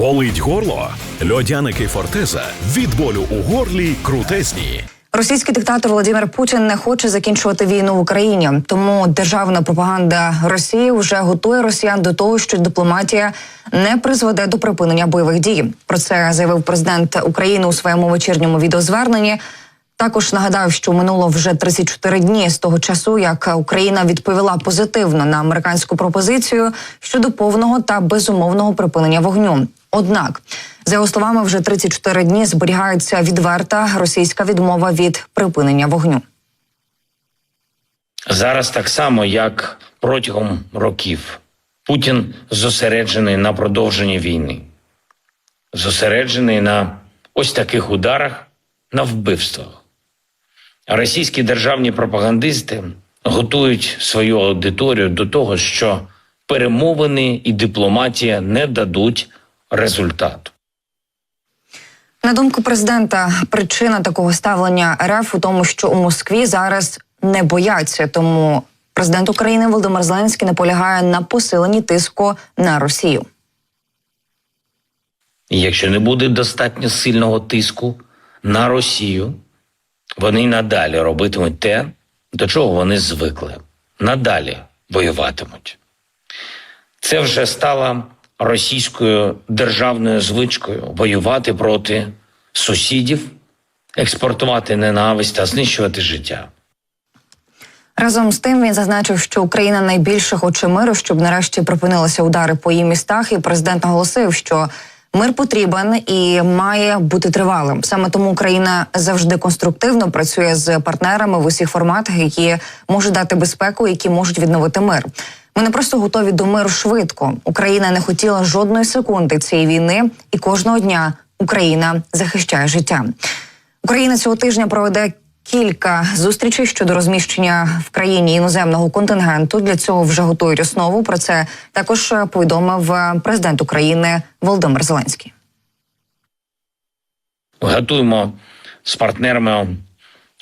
Болить горло? Льодяники Фортеза від болю у горлі крутезні. Російський диктатор Володимир Путін не хоче закінчувати війну в Україні, тому державна пропаганда Росії вже готує росіян до того, що дипломатія не призведе до припинення бойових дій. Про це заявив президент України у своєму вечірньому відеозверненні. Також нагадав, що минуло вже 34 дні з того часу, як Україна відповіла позитивно на американську пропозицію щодо повного та безумовного припинення вогню. Однак, за його словами, вже 34 дні зберігається відверта російська відмова від припинення вогню. Зараз так само, як протягом років, Путін зосереджений на продовженні війни, зосереджений на ось таких ударах, на вбивствах. Російські державні пропагандисти готують свою аудиторію до того, що перемовини і дипломатія не дадуть результату. На думку президента, причина такого ставлення РФ у тому, що у Москві зараз не бояться. Тому президент України Володимир Зеленський наполягає на посиленні тиску на Росію. Якщо не буде достатньо сильного тиску на Росію, вони надалі робитимуть те, до чого вони звикли. Надалі воюватимуть. Це вже стало російською державною звичкою воювати проти сусідів, експортувати ненависть та знищувати життя. Разом з тим він зазначив, що Україна найбільше хоче миру, щоб нарешті припинилися удари по її містах. І президент наголосив, що мир потрібен і має бути тривалим. Саме тому Україна завжди конструктивно працює з партнерами в усіх форматах, які можуть дати безпеку, які можуть відновити мир. Ми не просто готові до миру швидко. Україна не хотіла жодної секунди цієї війни, і кожного дня Україна захищає життя. Україна цього тижня проведе кілька зустрічей щодо розміщення в країні іноземного контингенту. Для цього вже готують основу. Про це також повідомив е, президент України Володимир Зеленський. Готуємо з партнерами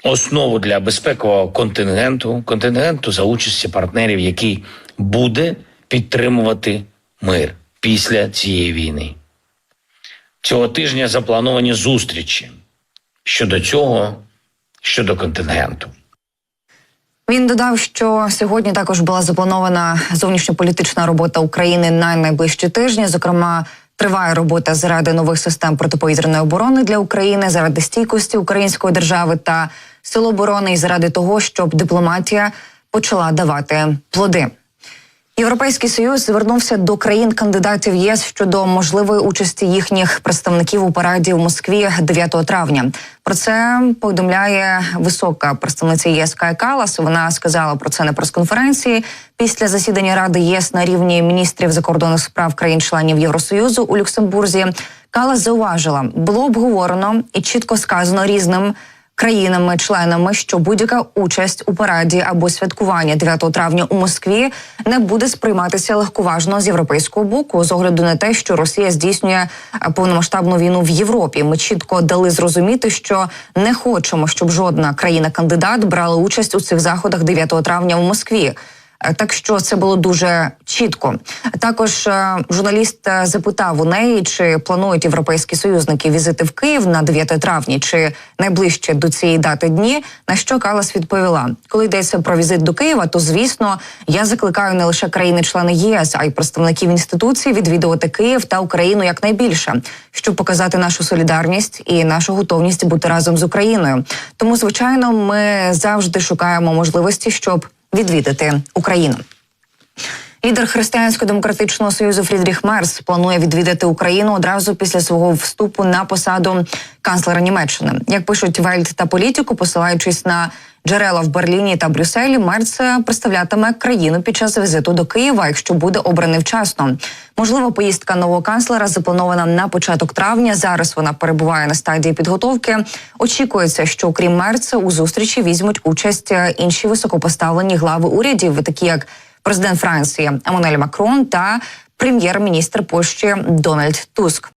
основу для безпекового контингенту, контингенту за участі партнерів, який буде підтримувати мир після цієї війни. Цього тижня заплановані зустрічі щодо цього, щодо контингенту. Він додав, що сьогодні також була запланована зовнішньополітична робота України на найближчі тижні. Зокрема, триває робота заради нових систем протиповітряної оборони для України, заради стійкості української держави та сил оборони, і заради того, щоб дипломатія почала давати плоди. Європейський союз звернувся до країн-кандидатів ЄС щодо можливої участі їхніх представників у параді в Москві 9 травня. Про це повідомляє висока представниця ЄС Кая Калас. Вона сказала про це на прес-конференції після засідання Ради ЄС на рівні міністрів закордонних справ країн-членів Євросоюзу у Люксембурзі. Калас зауважила, було обговорено і чітко сказано різним країнами-членами, що будь-яка участь у параді або святкування 9 травня у Москві не буде сприйматися легковажно з європейського боку, з огляду на те, що Росія здійснює е, повномасштабну війну в Європі. Ми чітко дали зрозуміти, що не хочемо, щоб жодна країна-кандидат брала участь у цих заходах 9 травня в Москві. Е, Так що це було дуже чітко. Також е, журналіст е, запитав у неї, чи планують європейські союзники візити в Київ на 9 травня, чи найближче до цієї дати дні. На що Калас відповіла: коли йдеться про візит до Києва, то звісно я закликаю не лише країни-члени ЄС, а й представників інституцій відвідувати Київ та Україну якнайбільше, щоб показати нашу солідарність і нашу готовність бути разом з Україною. Тому, звичайно, ми завжди шукаємо можливості, щоб відвідати Україну. Лідер Християнсько-демократичного союзу Фрідріх Мерс планує відвідати Україну одразу після свого вступу на посаду канцлера Німеччини. Як пишуть Вельт та політику, посилаючись на джерела в Берліні та Брюсселі, Мерц представлятиме країну під час візиту до Києва, якщо буде обраний вчасно. Можливо, поїздка нового канцлера запланована на початок травня. Зараз вона перебуває на стадії підготовки. Очікується, що крім Мерца у зустрічі візьмуть участь інші високопоставлені глави урядів, такі як президент Франції Еммануель Макрон та прем'єр-міністр Польщі Дональд Туск.